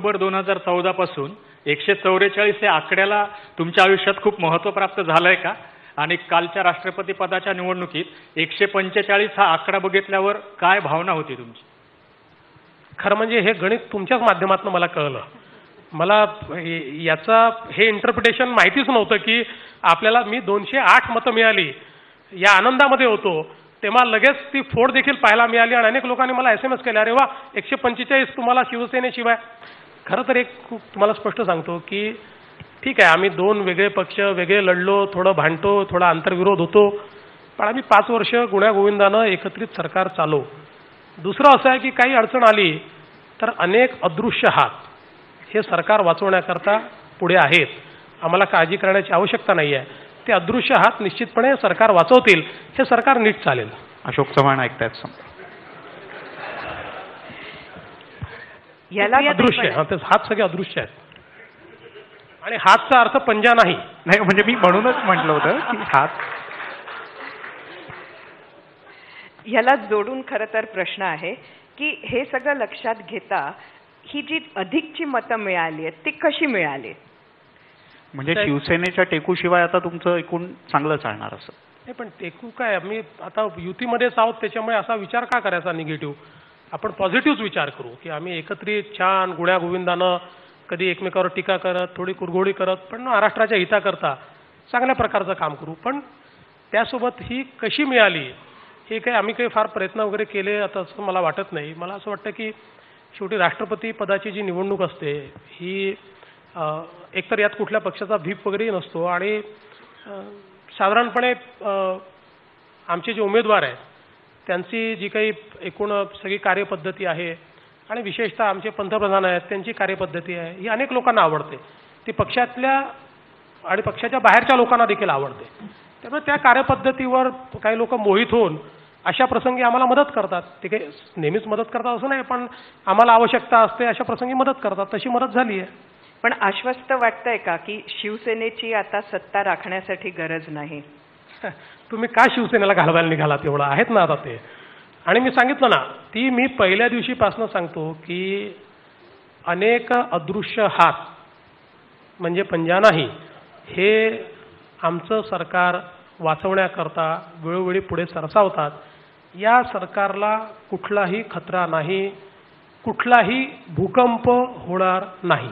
October दोन हजार चौदा पासून एकशे चौवेचाळीस या आकड्याला तुमच्या आयुष्यात खूप महत्त्व प्राप्त झालंय का? आणि कालच्या राष्ट्रपती पदाच्या निवडणुकीत एकशे पंचेचाळीस हा आकडा बघितल्यावर काय भावना होती तुमची? खरं म्हणजे हे गणित तुमच्याच माध्यमातून मला कळलं. मला याचा हे इंटरप्रिटेशन माहितीच नव्हतं की आपल्याला मी दोनशे आठ मतं मिळाली या आनंदामध्ये होतो तेव्हा लगेच ती फोड देखील पाहायला मिळाली आणि अनेक लोकांनी मला एस एम एस केले. अरे वा एकशे पंचेचाळीस तुम्हाला शिवसेनेशिवाय. खरं तर एक खूप तुम्हाला स्पष्ट सांगतो की ठीक आहे आम्ही दोन वेगळे पक्ष वेगळे लढलो थोडं भांडतो थोडा आंतरविरोध होतो पण आम्ही पाच वर्ष गुण्यागोविंदानं एकत्रित सरकार चालवू दुसरं असं आहे की काही अडचण आली तर अनेक अदृश्य हात हे सरकार वाचवण्याकरता पुढे आहेत. आम्हाला काळजी करण्याची आवश्यकता नाही आहे. ते अदृश्य हात निश्चितपणे सरकार वाचवतील हे सरकार नीट चालेल. अशोक चव्हाण ऐकतायत समजा याला अदृश्य हा ते हात सगळे अदृश्य आहेत. आणि हातचा अर्थ पंजा नाही. नाही म्हणजे मी म्हणूनच म्हटलं होतं की हात ह्याला जोडून खरं तर प्रश्न आहे की हे सगळं लक्षात घेता ही जी अधिकची मतं मिळाली आहेत ती कशी मिळाली? म्हणजे शिवसेनेच्या टेकूशिवाय आता तुमचं एकूण चांगलं चालणार असं. नाही पण टेकू काय? मी आता युतीमध्येच आहोत त्याच्यामुळे असा विचार का करायचा निगेटिव्ह आपण पॉझिटिव्ह विचार करू की आम्ही एकत्रित छान गुण्यागोविंदानं कधी एकमेकावर टीका करत थोडी कुरघोडी करत पण महाराष्ट्राच्या हिताकरता चांगल्या प्रकारचं काम करू. पण त्यासोबत ही कशी मिळाली हे काही आम्ही काही फार प्रयत्न वगैरे केले आता असं मला वाटत नाही. मला असं वाटतं की शेवटी राष्ट्रपती पदाची जी निवडणूक असते ही एकतर यात कुठल्या पक्षाचा भीप वगैरेही नसतो आणि साधारणपणे आमचे जे उमेदवार आहेत त्यांची जी काही एकूण सगळी कार्यपद्धती आहे आणि विशेषतः आमचे पंतप्रधान आहेत त्यांची कार्यपद्धती आहे ही अनेक लोकांना आवडते. ती पक्षातल्या आणि पक्षाच्या बाहेरच्या लोकांना देखील आवडते. त्यामुळे त्या कार्यपद्धतीवर काही लोक मोहित होऊन अशा प्रसंगी आम्हाला मदत करतात. ते काही नेहमीच मदत करतात असं नाही पण आम्हाला आवश्यकता असते अशा प्रसंगी मदत करतात. तशी मदत झाली आहे. पण आश्वस्त वाटतंय का की शिवसेनेची आता सत्ता राखण्यासाठी गरज नाही? तुम्ही का शिवसेनेला घालवायला निघाला तेवढं आहेत ना आता ते. आणि मी सांगितलं ना ती मी पहिल्या दिवशीपासून सांगतो की अनेक अदृश्य हात म्हणजे पंजा नाही हे आमचं सरकार वाचवण्याकरता वेळोवेळी पुढे सरसावतात. या सरकारला कुठलाही खतरा नाही कुठलाही भूकंप होणार नाही.